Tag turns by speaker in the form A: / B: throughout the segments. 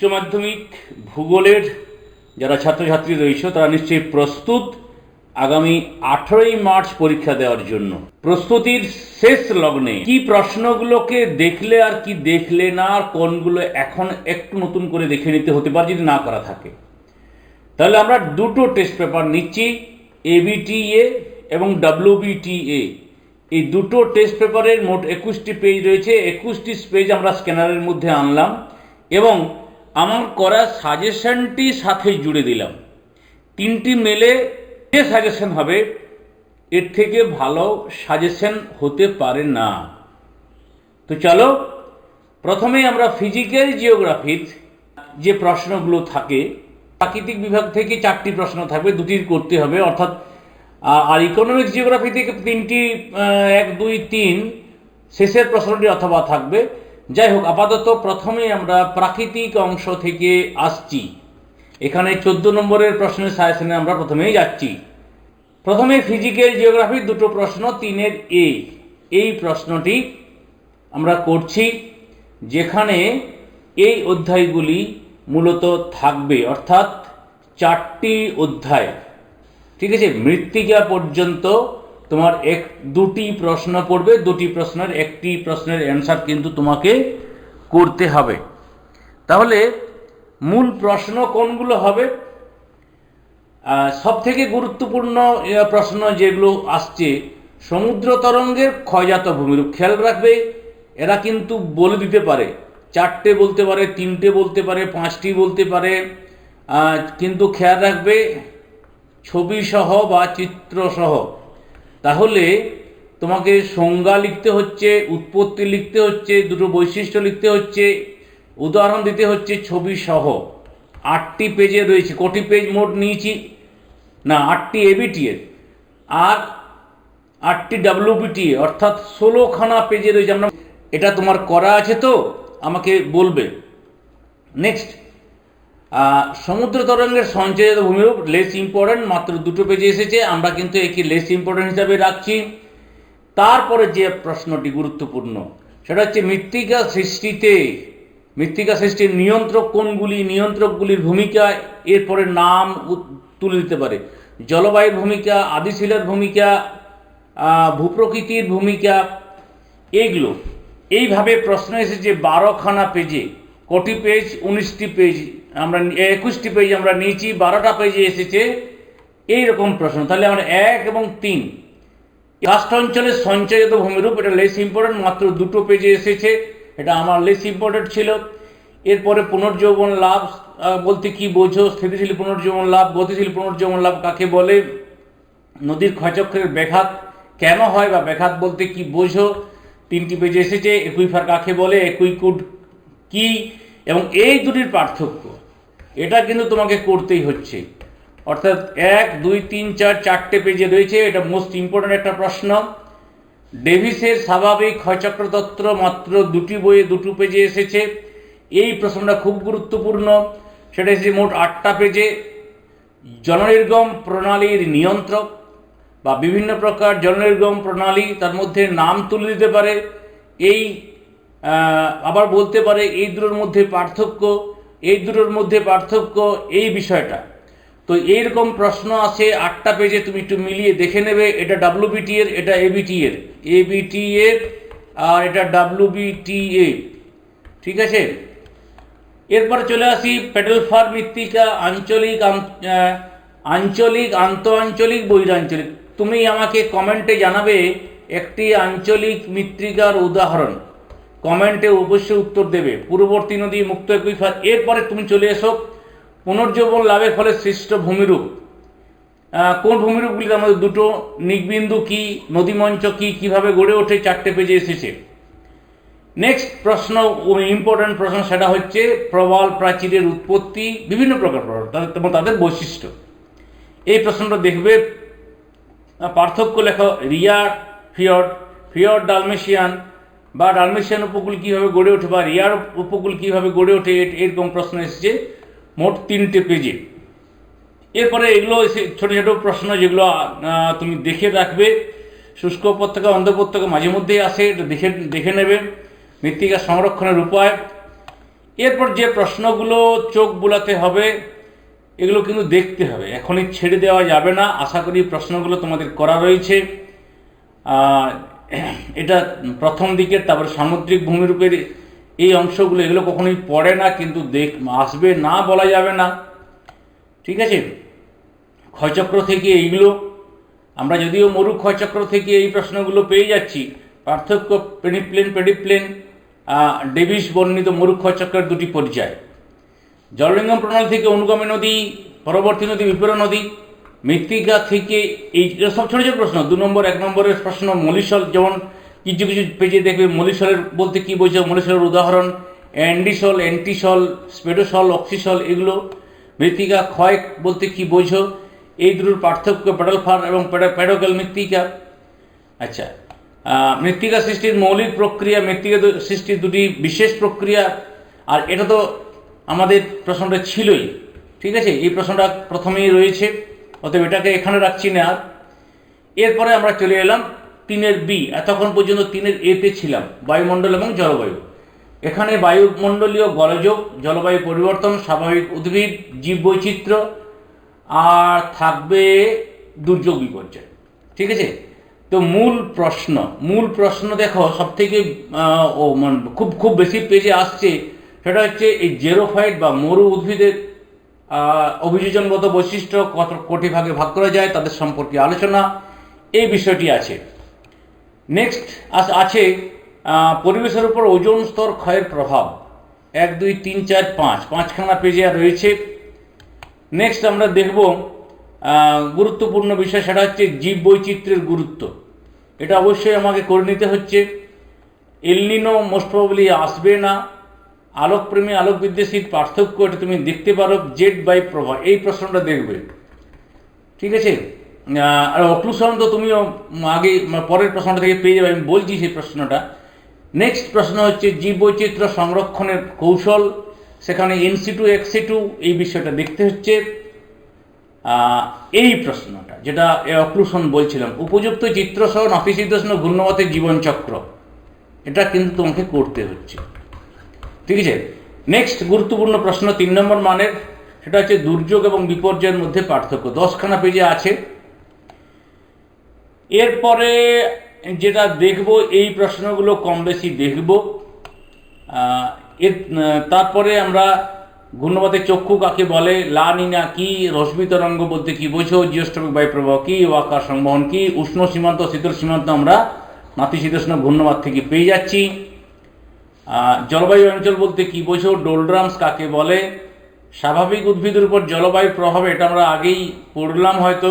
A: উচ্চ মাধ্যমিক ভূগোলের যারা ছাত্রছাত্রী রয়েছে, তারা নিশ্চয়ই প্রস্তুত আগামী আঠেরোই মার্চ পরীক্ষা দেওয়ার জন্য। প্রস্তুতির শেষ লগ্নে কি প্রশ্নগুলোকে দেখলে আর কি দেখলে না, আর কোনগুলো এখন একটু নতুন করে দেখে নিতে হতে পারে যদি না করা থাকে। তাহলে আমরা দুটো টেস্ট পেপার নিচ্ছি এবিটিএ এবং ডাব্লিউবিটিএ এই দুটো টেস্ট পেপারের মোট একুশটি পেজ রয়েছে। একুশটি পেজ আমরা স্ক্যানারের মধ্যে আনলাম এবং আমার করা সাজেশনটি সাথে জুড়ে দিলাম। তিনটি মেলে যে সাজেশন হবে, এর থেকে ভালো সাজেশন হতে পারে না। তো চলো প্রথমে আমরা ফিজিক্যাল জিওগ্রাফির যে প্রশ্নগুলো থাকে, প্রাকৃতিক বিভাগ থেকে চারটি প্রশ্ন থাকবে দুটির করতে হবে। অর্থাৎ আর ইকোনমিক জিওগ্রাফি থেকে তিনটি এক, দুই, তিন, শেষের প্রশ্নটি অথবা থাকবে। যাই হোক আপাতত প্রথমে আমরা প্রাকৃতিক অংশ থেকে আসছি। এখানে চোদ্দ নম্বরের প্রশ্নের সাজেশনে আমরা প্রথমেই যাচ্ছি। প্রথমে ফিজিক্যাল জিওগ্রাফির দুটো প্রশ্ন, তিনের এ। এই প্রশ্নটি আমরা করছি যেখানে এই অধ্যায়গুলি মূলত থাকবে, অর্থাৎ চারটি অধ্যায়। ঠিক আছে? মৃত্তিকা পর্যন্ত তোমার এক, দুটি প্রশ্ন পড়বে দুটি প্রশ্নের, একটি প্রশ্নের অ্যান্সার কিন্তু তোমাকে করতে হবে। তাহলে মূল প্রশ্ন কোনগুলো হবে? সব থেকে গুরুত্বপূর্ণ প্রশ্ন যেগুলো আসছে, সমুদ্র তরঙ্গের ক্ষয়জাত ভূমিরূপ। খেয়াল রাখবে, এরা কিন্তু বলে দিতে পারে। চারটে বলতে পারে, তিনটে বলতে পারে, পাঁচটি বলতে পারে। কিন্তু খেয়াল রাখবে, ছবি সহ বা চিত্র সহ। তাহলে তোমাকে সংজ্ঞা লিখতে হচ্ছে, উৎপত্তি লিখতে হচ্ছে, দুটো বৈশিষ্ট্য লিখতে হচ্ছে, উদাহরণ দিতে হচ্ছে ছবি সহ। আটটি পেজে রয়েছে, কটি পেজ মোট নিয়েছি? না, আটটি এবিটি এর আর আটটি ডাব্লিউবিটি অর্থাৎ ষোলোখানা পেজে রয়েছে। আমরা এটা তোমার করা আছে তো? আমাকে বলবে। নেক্সট সমুদ্র তরঙ্গের সঞ্চয়িত ভূমিরূপ লেস ইম্পর্টেন্ট মাত্র দুটো পেজে এসেছে, আমরা কিন্তু একে লেস ইম্পর্টেন্ট হিসাবে রাখছি। তারপরে যে প্রশ্নটি গুরুত্বপূর্ণ, সেটা হচ্ছে মৃত্তিকা সৃষ্টিতে, মৃত্তিকা সৃষ্টির নিয়ন্ত্রক কোনগুলি, নিয়ন্ত্রকগুলির ভূমিকা, এরপরে নাম তুলে দিতে পারে। জলবায়ুর ভূমিকা, আদিশিলার ভূমিকা ভূপ্রকৃতির ভূমিকা, এইগুলো। এইভাবে প্রশ্ন এসেছে বারোখানা পেজে কটি পেজ উনিশটি পেজ আমরা একুশটি পেজ আমরা নিয়েছি, বারোটা পেজে এসেছে। এই রকম প্রশ্ন। তাহলে আমরা এক এবং তিন। কাস্ট অঞ্চলের সঞ্চয়িত ভূমিরূপ, এটা লেস ইম্পর্টেন্ট মাত্র দুটো পেজে এসেছে। এটা আমার লেস ইম্পর্টেন্ট ছিল। এরপরে পুনর্যৌবন লাভ বলতে কি বোঝো? স্থিতিশীল পুনর্যৌবন লাভ, গতিশীল পুনর্যৌবন লাভ কাকে বলে? নদীর ক্ষয়চক্রের ব্যাঘাত কেন হয় বা ব্যাঘাত বলতে কি বোঝো? তিনটি পেজে এসেছে। একুইফার কাকে বলে? একুইকুড কি? এবং এই দুটির পার্থক্য। এটা কিন্তু তোমাকে করতেই হচ্ছে। অর্থাৎ এক, দুই, তিন, চার, চারটে পেজে রয়েছে, এটা মোস্ট ইম্পর্ট্যান্ট একটা প্রশ্ন। ডেভিসের স্বাভাবিক ক্ষয়চক্র তত্ত্ব মাত্র দুটি বইয়ে দুটো পেজে এসেছে। এই প্রশ্নটা খুব গুরুত্বপূর্ণ। সেটা এসেছে মোট আটটা পেজে। জলনির্গম প্রণালীর নিয়ন্ত্রক বা বিভিন্ন প্রকার জলনির্গম প্রণালী তার মধ্যে নাম তুলে দিতে পারে। এই আবার বলতে পারে এই দুটোর মধ্যে পার্থক্য এই দুটোর মধ্যে পার্থক্য এই বিষয়টা। তো এইরকম প্রশ্ন আছে, আটটা পেজে তুমি একটু মিলিয়ে দেখে নেবে, এটা ডাব্লিউবিটি এর এটা এবিটি এর এবিটি এর আর এটা ডাব্লিউবিটি এ ঠিক আছে? এরপরে চলে আসি পেডেল ফার মৃত্তিকা, আঞ্চলিক আঞ্চলিক আন্ত আঞ্চলিক বৈরাঞ্চলিক তুমি আমাকে কমেন্টে জানাবে একটি আঞ্চলিক মৃত্তিকার উদাহরণ। কমেন্টে অবশ্যই উত্তর দেবে। পূর্ববর্তী নদী মুক্ত একুইফার এরপরে তুমি চলে এসো। পুনর্জীবন লাভের ফলে সৃষ্ট ভূমিরূপ। কোন ভূমিরূপগুলির আমাদের দুটো নিগবিন্দু কি, নদীমঞ্চ কি, কীভাবে গড়ে ওঠে, চারটে পেজে এসেছে। নেক্সট প্রশ্ন ইম্পর্টেন্ট প্রশ্ন সেটা হচ্ছে প্রবাল প্রাচীরের উৎপত্তি, বিভিন্ন প্রকার প্রবাল, তাদের বৈশিষ্ট্য। এই প্রশ্নটা দেখবে। পার্থক্য লেখা। রিয়ার ফিয়র্ড ফিয়র্ড ডালমেশিয়ান বা ডালমেশিয়ান উপকূল কীভাবে গড়ে ওঠে বা রিয়ার উপকূল কীভাবে গড়ে ওঠে এরকম প্রশ্ন এসেছে মোট তিনটে পেজে। এরপরে এগুলো ছোটো ছোটো প্রশ্ন যেগুলো তুমি দেখে রাখবে। শুষ্ক উপত্যকা, অন্ধ উপত্যকা মাঝে মধ্যেই আসে, এটা দেখে দেখে নেবে। মৃত্তিকা সংরক্ষণের উপায়। এরপর যে প্রশ্নগুলো চোখ বোলাতে হবে, এগুলো কিন্তু দেখতে হবে। এখনই ছেড়ে দেওয়া যাবে না। আশা করি প্রশ্নগুলো তোমাদের করা রয়েছে। এটা প্রথম দিকের তারপর সামুদ্রিক ভূমিরূপের এই অংশগুলো, এগুলো কখনোই পড়ে না, কিন্তু দেখ, আসবে না বলা যাবে না। ঠিক আছে? ক্ষয়চক্র থেকে এইগুলো, আমরা যদিও মরু ক্ষয়চক্র থেকে এই প্রশ্নগুলো পেয়ে যাচ্ছি, পার্থক্য পেনিপ্লেন, পেডিপ্লেন ডেভিস বর্ণিত মরু ক্ষয়চক্রের দুটি পর্যায় জললিঙ্গম প্রণালী থেকে অনুগামী নদী, পরবর্তী নদী, বিপরীত নদী মৃত্তিকা থেকে এই সব ছোটো ছোটো প্রশ্ন, দু নম্বর, এক নম্বরের প্রশ্ন মলিসল যেমন কিছু কিছু পেজে দেখবে মলিসলের বলতে কী বোঝো মলিসলের উদাহরণ অ্যান্ডিসল অ্যান্টিসল স্পেডোসল অক্সিসল এগুলো মৃত্তিকা ক্ষয় বলতে কী বোঝো, এই দুটোর পার্থক্য পেডাল ফার এবং প্যাডোকেল মৃত্তিকা। আচ্ছা মৃত্তিকা সৃষ্টির মৌলিক প্রক্রিয়া, মৃত্তিকা সৃষ্টির দুটি বিশেষ প্রক্রিয়া, আর এটা তো আমাদের প্রশ্নটা ছিলই, ঠিক আছে? এই প্রশ্নটা প্রথমেই রয়েছে। অতএব এটাকে এখানে রাখছি না। আর এরপরে আমরা চলে এলাম তিনের বি। এতক্ষণ পর্যন্ত তিনের এতে ছিলাম, বায়ুমণ্ডল এবং জলবায়ু। এখানে বায়ুমণ্ডলীয় গলযোগ, জলবায়ু পরিবর্তন, স্বাভাবিক উদ্ভিদ, জীববৈচিত্র্য, আর থাকবে দুর্যোগ বিপর্যয়। ঠিক আছে? তো মূল প্রশ্ন মূল প্রশ্ন দেখো সব থেকে ও খুব খুব বেশি পেজে আসছে, সেটা হচ্ছে এই জেরোফাইট বা মরু উদ্ভিদের অভিযোজনগত বৈশিষ্ট্য কত কোটি ভাগে ভাগ করা যায় তাদের সম্পর্কে আলোচনা, এই বিষয়টি আছে। নেক্সট আছে পরিবেশের উপর ওজন স্তর ক্ষয়ের প্রভাব। এক, দুই, তিন, চার, পাঁচ, পাঁচখানা পেজে রয়েছে। নেক্সট আমরা দেখব গুরুত্বপূর্ণ বিষয়, সেটা হচ্ছে জীব বৈচিত্র্যের গুরুত্ব। এটা অবশ্যই আমাকে করে নিতে হচ্ছে। এলনিনো মোস্ট প্রবলি আসবে না। আলোকপ্রেমী আলোক বিদ্বেষীর পার্থক্য এটা তুমি দেখতে পারো জেড বাই প্রভা এই প্রশ্নটা দেখবে। ঠিক আছে? আর অক্লুশন তো তুমিও আগে মানে পরের প্রশ্নটা থেকে পেয়ে যাবে, আমি বলছি সেই প্রশ্নটা। নেক্সট প্রশ্ন হচ্ছে জীব বৈচিত্র্য সংরক্ষণের কৌশল, সেখানে এনসি টু এক্সি টু এই বিষয়টা দেখতে হচ্ছে। এই প্রশ্নটা, যেটা অক্লুশন বলছিলাম, উপযুক্ত চিত্রসহ নাতিশীতোষ্ণ ঘূর্ণমতের জীবনচক্র, এটা কিন্তু তোমাকে করতে হচ্ছে। ঠিক আছে? নেক্সট গুরুত্বপূর্ণ প্রশ্ন, তিন নম্বর মানের, সেটা হচ্ছে দুর্যোগ এবং বিপর্যয়ের মধ্যে পার্থক্য। দশখানা পেজে আছে। এরপরে যেটা দেখব, এই প্রশ্নগুলো কম বেশি দেখব। এর তারপরে আমরা ঘূর্ণবাতের চক্ষু কাকে বলে লানিনা কি, রশ্মি তরঙ্গ বলতে কি বোঝো জিওস্ট্রমিক বায়ুপ্রবাহ কি ওয়াকার সংবহন কি, উষ্ণ সীমান্ত, শীতল সীমান্ত আমরা নাতিশীতোষ্ণ ঘূর্ণবাত থেকে পেয়ে যাচ্ছি। জলবায়ু অঞ্চল বলতে কি বোঝো? ডোলড্রামস কাকে বলে? স্বাভাবিক উদ্ভিদের উপর জলবায়ুর প্রভাব, এটা আমরা আগেই পড়লাম হয়তো।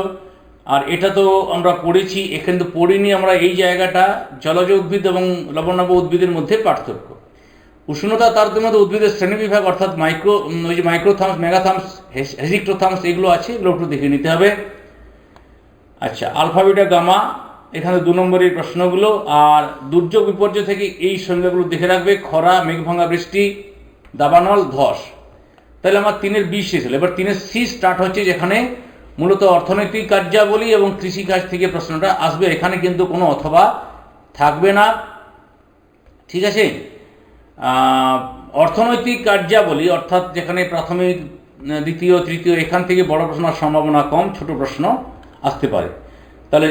A: আর এটা তো আমরা পড়েছি, এখান তো পড়িনি আমরা এই জায়গাটা, জলজ উদ্ভিদ এবং লবণাভ উদ্ভিদের মধ্যে পার্থক্য। উষ্ণতা তারতম্য উদ্ভিদের শ্রেণীবিভাগ অর্থাৎ মাইক্রো ওই যে মাইক্রোথামস মেগাথামস হেজিক্টোথামস এগুলো আছে, এগুলো একটু দেখে নিতে হবে। আচ্ছা আলফাবিটা গামা এখানে দু নম্বরের প্রশ্নগুলো, আর দুর্যোগ বিপর্যয় থেকে এই সংজ্ঞাগুলো দেখে রাখবে, খরা, মেঘভাঙা বৃষ্টি, দাবানল, ধস। তাহলে আমার তিনের বি শেষ হলো। এবার তিনের সি স্টার্ট হচ্ছে যেখানে মূলত অর্থনৈতিক কার্যাবলী এবং কৃষিকাজ থেকে প্রশ্নটা আসবে। এখানে কিন্তু কোনো অথবা থাকবে না। ঠিক আছে? অর্থনৈতিক কার্যাবলী, অর্থাৎ যেখানে প্রাথমিক, দ্বিতীয়, তৃতীয়, এখান থেকে বড় প্রশ্ন সম্ভাবনা কম, ছোট প্রশ্ন আসতে পারে। তাহলে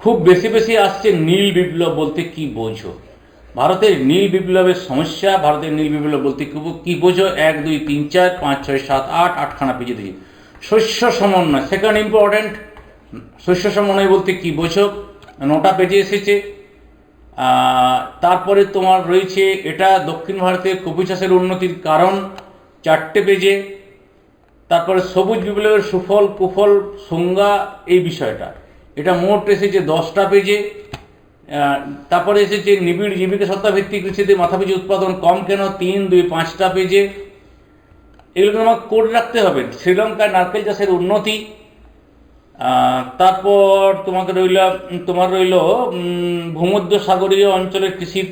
A: খুব বেশি বেশি আসছে নীল বিপ্লব বলতে কি বোঝো? ভারতের নীল বিপ্লবের সমস্যা, ভারতের নীল বিপ্লব বলতে কি বোঝো? এক, দুই, তিন, চার, পাঁচ, ছয়, সাত, আট, আটখানা পেজে দিই শস্য সমন্বয় সেকেন্ড ইম্পর্ট্যান্ট শস্য সমন্বয় বলতে কি বোঝো? নটা পেজে এসেছে। তারপরে তোমার রয়েছে এটা দক্ষিণ ভারতে কপি চাষের উন্নতির কারণ, চারটে পেজে। তারপরে সবুজ বিপ্লবের সুফল, কুফল, সংজ্ঞা, এই বিষয়টা। এটা মোট এসেছে দশটা পেজে। তারপরে এসেছে নিবিড় জীবিকা সত্তা ভিত্তিক কৃষিতে মাথাপিছু উৎপাদন কম কেন? তিন, দুই, পাঁচটা পেজে। এগুলো আমাকে করে রাখতে হবে। শ্রীলঙ্কায় নারকেল চাষের উন্নতি। তারপর তোমাকে রইল, তোমার রইল ভূমধ্য সাগরীয় অঞ্চলের কৃষির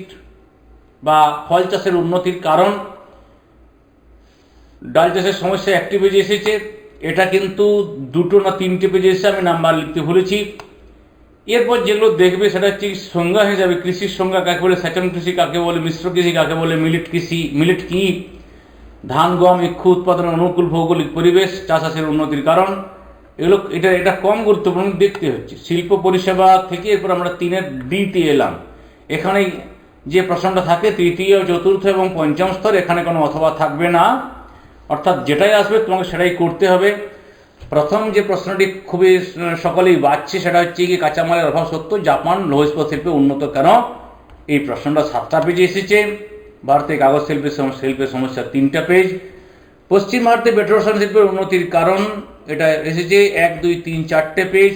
A: বা ফল চাষের উন্নতির কারণ। ডাল চাষের সমস্যা একটি বেজে এসেছে। এটা কিন্তু দুটো না তিনটে পেজে এসে আমি নাম্বার লিখতে ভুলেছি। এরপর যেগুলো দেখবে সেটা হচ্ছে সংজ্ঞা হিসাবে কৃষির সংজ্ঞা কাকে বলে? সেচন কৃষি কাকে বলে? মিশ্র কৃষি কাকে বলে? মিলিট কৃষি, মিলিট কি? ধান, গম ইক্ষু উৎপাদনের অনুকূল ভৌগোলিক পরিবেশ চাষাষের উন্নতির কারণ। এগুলো, এটা এটা কম গুরুত্বপূর্ণ দেখতে হচ্ছে। শিল্প পরিষেবা থেকে এরপর আমরা তিনের ডিতে এলাম। এখানে যে প্রশ্নটা থাকে, তৃতীয়, চতুর্থ এবং পঞ্চম স্তর, এখানে কোনো অথবা থাকবে না। অর্থাৎ যেটাই আসবে তোমাকে সেটাই করতে হবে। প্রথম যে প্রশ্নটি খুবই সকলেই বাজছে সেটা হচ্ছে কি কাঁচামালের অভাব সত্ত্বেও জাপান লৌহ শিল্পে উন্নত কেন? এই প্রশ্নটা সাতটা পেজে এসেছে। ভারতে কাগজ শিল্পের শিল্পের সমস্যা তিনটা পেজ। পশ্চিম ভারতে পেট্রোসান শিল্পের উন্নতির কারণ এটা এসেছে এক, দুই, তিন, চারটে পেজ।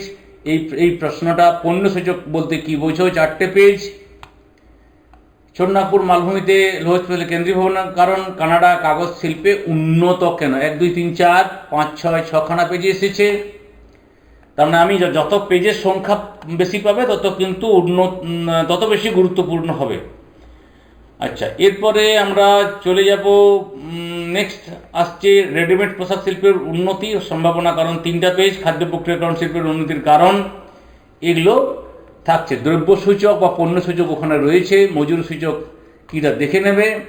A: এই এই প্রশ্নটা পণ্য সূচক বলতে কি বোঝো চারটে পেজ। চন্নাপুর মালভূমিতে লৌহ কেন্দ্রীয় কেন্দ্রীভবনের কারণ কানাডা কাগজ শিল্পে উন্নত কেন? এক, দুই, তিন, চার, পাঁচ, ছয়, ছখানা পেজে এসেছে। তার মানে আমি যত পেজের সংখ্যা বেশি পাবে, তত কিন্তু উন্নত তত বেশি গুরুত্বপূর্ণ হবে। আচ্ছা এরপরে আমরা চলে যাব নেক্সট আসছে রেডিমেড পোশাক শিল্পের উন্নতি সম্ভাবনা, কারণ তিনটা পেজ খাদ্য প্রক্রিয়াকরণ শিল্পের উন্নতির কারণ, এগুলো থাকছে। দ্রব্য সূচক বা পণ্য সূচক ওখানে রয়েছে, মজুর সূচক কীটা দেখে নেবে।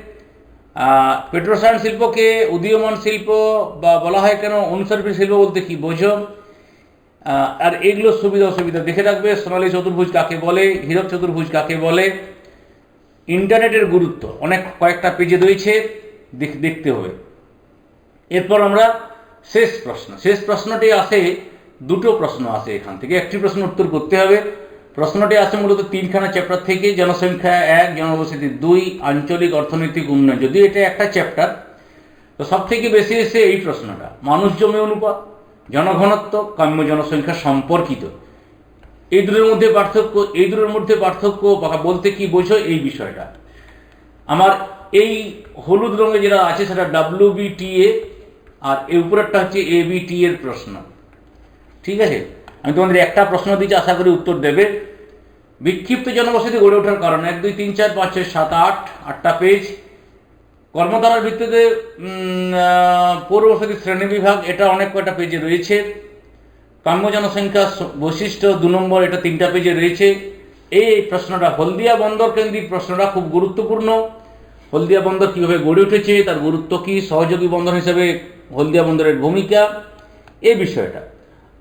A: পেট্রোসায়ন শিল্পকে উদীয়মান শিল্প বা বলা হয় কেন অনুসর্পী শিল্প বলতে কি বোঝো? আর এগুলো সুবিধা অসুবিধা দেখে রাখবে। সোনালী চতুর্ভুজ কাকে বলে? হীরক চতুর্ভুজ কাকে বলে? ইন্টারনেটের গুরুত্ব, অনেক কয়েকটা পেজে রয়েছে, দেখ- দেখতে হবে। এরপর আমরা শেষ প্রশ্ন। শেষ প্রশ্নটি আসে, দুটো প্রশ্ন আসে এখান থেকে। একটি প্রশ্ন উত্তর করতে হবে। প্রশ্নটি আসে মূলত তিনখানা চ্যাপ্টার থেকে, জনসংখ্যা এক, জনবসতি দুই, আঞ্চলিক অর্থনৈতিক উন্নয়ন। যদিও এটা একটা চ্যাপ্টার তো সব থেকে বেশি এসে এই প্রশ্নটা। মানুষ জমি অনুপাত, জনঘনত্ব, কাম্য জনসংখ্যা সম্পর্কিত। এই দুটোর মধ্যে পার্থক্য, এই দুটোর মধ্যে পার্থক্য বলতে কি বোঝো এই বিষয়টা। আমার এই হলুদ রঙে যেটা আছে সেটা ডাব্লিউ বিটিএ আর এই উপরেরটা হচ্ছে এ বিটি এর প্রশ্ন। ঠিক আছে? আমি তোমাদের একটা প্রশ্ন দিচ্ছি, আশা করি উত্তর দেবে। বিক্ষিপ্ত জনবসতি গড়ে ওঠার কারণ এক, দুই, তিন, চার, পাঁচ, ছয়, সাত, আট, আটটা পেজ। কর্মধারার ভিত্তিতে পৌরবসতি শ্রেণি বিভাগ, এটা অনেক কয়টা পেজে রয়েছে। কাম্য জনসংখ্যা বৈশিষ্ট্য দু নম্বর, এটা তিনটা পেজে রয়েছে। এই প্রশ্নটা হলদিয়া বন্দর কেন্দ্রিক প্রশ্নটা খুব গুরুত্বপূর্ণ। হলদিয়া বন্দর কীভাবে গড়ে উঠেছে, তার গুরুত্ব কী? সহযোগী বন্দর হিসেবে হলদিয়া বন্দরের ভূমিকা। এই বিষয়টা।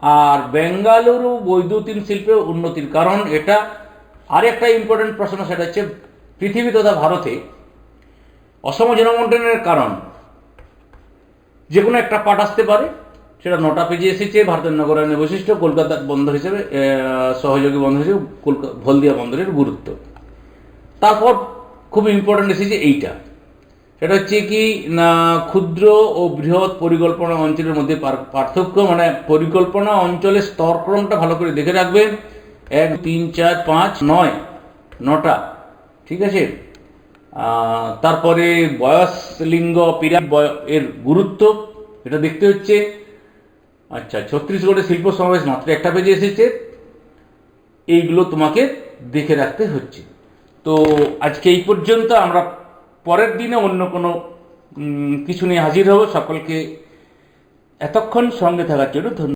A: আর বেঙ্গালুরু বৈদ্যুতিন শিল্পের উন্নতির কারণ এটা। আরেকটা ইম্পর্টেন্ট প্রশ্ন সেটা হচ্ছে, পৃথিবী তথা ভারতে অসম জনবন্টনের কারণ। যে কোনো একটা পাঠ আসতে পারে, সেটা নটা পেজে এসেছে, ভারতের নগরায়নের বৈশিষ্ট্য কলকাতার বন্দর হিসেবে সহযোগী বন্দর হিসেবে কলকাতা হলদিয়া বন্দরের গুরুত্ব। তারপর খুব ইম্পর্টেন্ট এসেছে এইটা। সেটা হচ্ছে কি, না, ক্ষুদ্র ও বৃহৎ পরিকল্পনা অঞ্চলের মধ্যে পার- পার্থক্য মানে পরিকল্পনা অঞ্চলের স্তরক্রমটা ভালো করে দেখে রাখবেন। এক, তিন, চার, পাঁচ, নয়, নটা, ঠিক আছে? তারপরে বয়স, লিঙ্গ বয়- এর গুরুত্ব, এটা দেখতে হচ্ছে। আচ্ছা ছত্তিশগড়ের শিল্প সমাবেশ মাত্র একটা পেজে এসেছে। এইগুলো তোমাকে দেখে রাখতে হচ্ছে। তো আজকে এই পর্যন্ত আমরা পরের দিনে অন্য কোনো কিছু নিয়ে হাজির হব। সকলকে এতক্ষণ সঙ্গে থাকার জন্য ধন্যবাদ।